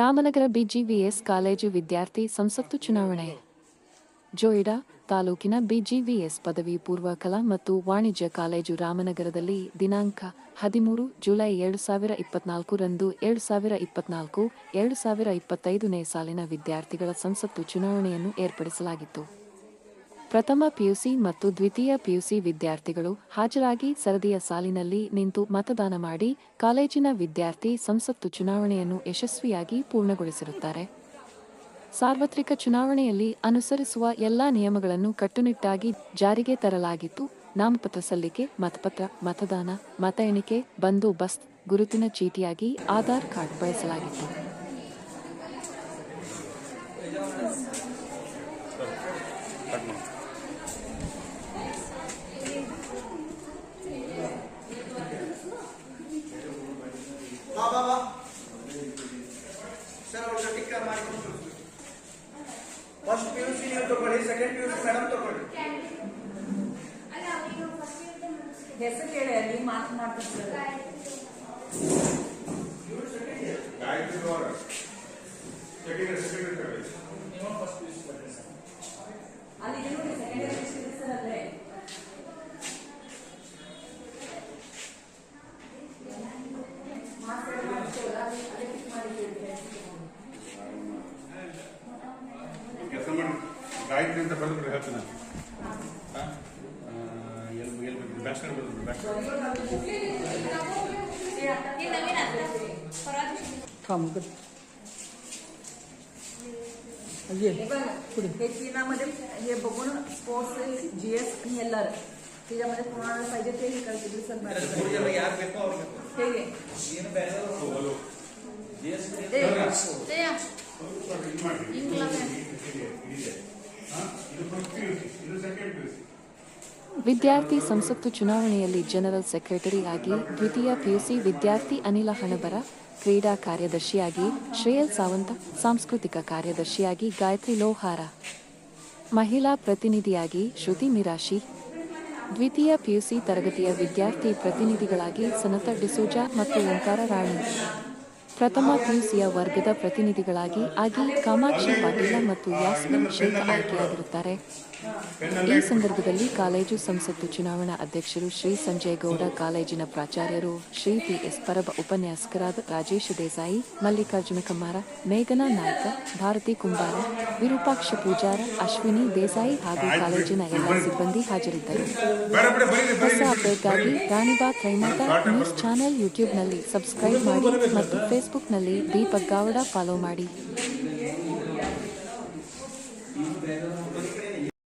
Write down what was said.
Ramanagara ಬಿಜಿವಿಎಸ್ college ವಿದ್ಯಾರ್ಥಿ ಸಂಸತ್ತು ಚುನಾವಣೆ. ಜೋಯಿಡಾ ತಾಲೂಕಿನ ಬಿಜಿವಿಎಸ್ ಪದವಿ ಪೂರ್ವ ಕಲಾ ಮತ್ತು ವಾಣಿಜ್ಯ ಕಾಲೇಜು ರಾಮನಗರದಲ್ಲಿ ದಿನಾಂಕ ಹದಿಮೂರು ಜುಲೈ ಎರಡು ಸಾವಿರ ಇಪ್ಪತ್ನಾಲ್ಕು ರಂದು ಎರಡು ಸಾವಿರ ಇಪ್ಪತ್ನಾಲ್ಕು ಎರಡು ಸಾವಿರ ಇಪ್ಪತ್ತೈದನೇ ಸಾಲಿನ ವಿದ್ಯಾರ್ಥಿಗಳ ಸಂಸತ್ತು ಚುನಾವಣೆಯನ್ನು ಏರ್ಪಡಿಸಲಾಗಿತ್ತು. ಪ್ರಥಮ ಪಿಯುಸಿ ಮತ್ತು ದ್ವಿತೀಯ ಪಿಯುಸಿ ವಿದ್ಯಾರ್ಥಿಗಳು ಹಾಜರಾಗಿ ಸರದಿಯ ಸಾಲಿನಲ್ಲಿ ನಿಂತು ಮತದಾನ ಮಾಡಿ ಕಾಲೇಜಿನ ವಿದ್ಯಾರ್ಥಿ ಸಂಸತ್ತು ಚುನಾವಣೆಯನ್ನು ಯಶಸ್ವಿಯಾಗಿ ಪೂರ್ಣಗೊಳಿಸಿರುತ್ತಾರೆ. ಸಾರ್ವತ್ರಿಕ ಚುನಾವಣೆಯಲ್ಲಿ ಅನುಸರಿಸುವ ಎಲ್ಲಾ ನಿಯಮಗಳನ್ನು ಕಟ್ಟುನಿಟ್ಟಾಗಿ ಜಾರಿಗೆ ತರಲಾಗಿತ್ತು. ನಾಮಪತ್ರ ಸಲ್ಲಿಕೆ, ಮತಪತ್ರ, ಮತದಾನ, ಮತ ಎಣಿಕೆ, ಬಂದೋಬಸ್ತ್, ಗುರುತಿನ ಚೀಟಿಯಾಗಿ ಆಧಾರ್ ಕಾರ್ಡ್ ಬಳಸಲಾಗಿತ್ತು. ಬಾ ಬಾ ಬಾ ಸರ್ ಅವ್ರ ಟಿಕ್ಕ ಮಾಡ್ಕೊಂಡು ಫಸ್ಟ್ ಪಿ ಯು ಸಿ ನೀವು ತಗೊಳ್ಳಿ second P U C madam ತಗೊಳ್ಳಿ ಹೆಸರು ಹೇಳಿ ಅಲ್ಲಿ ಮಾತು ಮಾಡ್ತಿರ್ತಾರೆ ಗಾಯತ್ರಿ ಅವರ ಸೆಕೆಂಡ್ ಕೆಲಸ ಮಾಡಿ ಗಾಯತ್ರಿ ಅಂತ ಬರೆದ್ಬಿಟ್ಟು ಹೇಳ್ತೀನಿ ಹಾ? ಆ, ಎಲ್ಲಿ ಎಲ್ಲಿ ಬರ್ತೀನಿ ಬ್ಯಾಕ್ ಸೈಡ್ ಬರ್ತೀನಿ ಬ್ಯಾಕ್ ಸೈಡ್ हे बघा, हे चिन्हामध्ये हे बघून sports G S L R त्याच्यामध्ये कोणाला पाहिजे ते हे करते दिवसात ಮೂರು ಜನ ಯಾರು ಬೇಕೋ ಅವ್ರು ಬೇಕು हे घे. ವಿದ್ಯಾರ್ಥಿ ಸಂಸತ್ತು ಚುನಾವಣೆಯಲ್ಲಿ ಜನರಲ್ ಸೆಕ್ರೆಟರಿ ಆಗಿ ದ್ವಿತೀಯ ಪಿಯುಸಿ ವಿದ್ಯಾರ್ಥಿ ಅನಿಲ ಹಣಬರ, ಕ್ರೀಡಾ ಕಾರ್ಯದರ್ಶಿಯಾಗಿ ಶ್ರೇಯಲ್ ಸಾವಂತ, ಸಾಂಸ್ಕೃತಿಕ ಕಾರ್ಯದರ್ಶಿಯಾಗಿ ಗಾಯತ್ರಿ ಲೋಹಾರ. ಮಹಿಳಾ ಪ್ರತಿನಿಧಿಯಾಗಿ ಶ್ರುತಿ ಮಿರಾಶಿ. ದ್ವಿತೀಯ ಪಿಯುಸಿ ತರಗತಿಯ ವಿದ್ಯಾರ್ಥಿ ಪ್ರತಿನಿಧಿಗಳಾಗಿ ಸನತ ಡಿಸೋಜಾ ಮತ್ತು ಓಂಕಾರ ರಾಣಿ. ಪ್ರಥಮ ಪಿಯುಸಿಯ ವರ್ಗದ ಪ್ರತಿನಿಧಿಗಳಾಗಿ ಆಗಿ ಕಾಮಾಕ್ಷಿ ಪಾಟೀಲ ಮತ್ತು ಯಾಸ್ಮಿನ್ ಶೇಖ್ ಆಯ್ಕೆಯಾಗಿರುತ್ತಾರೆ. ಈ ಸಂದರ್ಭದಲ್ಲಿ ಕಾಲೇಜು ಸಂಸತ್ತು ಚುನಾವಣಾ ಅಧ್ಯಕ್ಷರು ಶ್ರೀ ಸಂಜಯ್ ಗೌಡ ಕಾಲೇಜಿನ ಪ್ರಾಚಾರ್ಯರು ಶ್ರೀ ಪಿ ಎಸ್ ಪರಬ ಉಪನ್ಯಾಸಕರಾದ ರಾಜೇಶ್ ದೇಸಾಯಿ ಮಲ್ಲಿಕಾರ್ಜುನ ಕಮ್ಮಾರ ಮೇಘನಾ ನಾಯ್ಕ ಭಾರತಿ ಕುಂಬಾರ ವಿರೂಪಾಕ್ಷ ಪೂಜಾರ ಅಶ್ವಿನಿ ದೇಸಾಯಿ ಹಾಗೂ ಕಾಲೇಜಿನ ಎಲ್ಲ ಸಿಬ್ಬಂದಿ ಹಾಜರಿದ್ದರು. ಹೊಸ ಅಪ್ಡೇಟ್ಗಾಗಿ ರಾಣಿಬಾ ಕೈಮತ ನ್ಯೂಸ್ ಚಾನೆಲ್ ಯೂಟ್ಯೂಬ್ನಲ್ಲಿ ಸಬ್ಸ್ಕ್ರೈಬ್ ಮಾಡಿ ಮತ್ತು ಫೇಸ್ಬುಕ್ನಲ್ಲಿ ದೀಪಕ್ ಗೌಡ ಫಾಲೋ ಮಾಡಿ.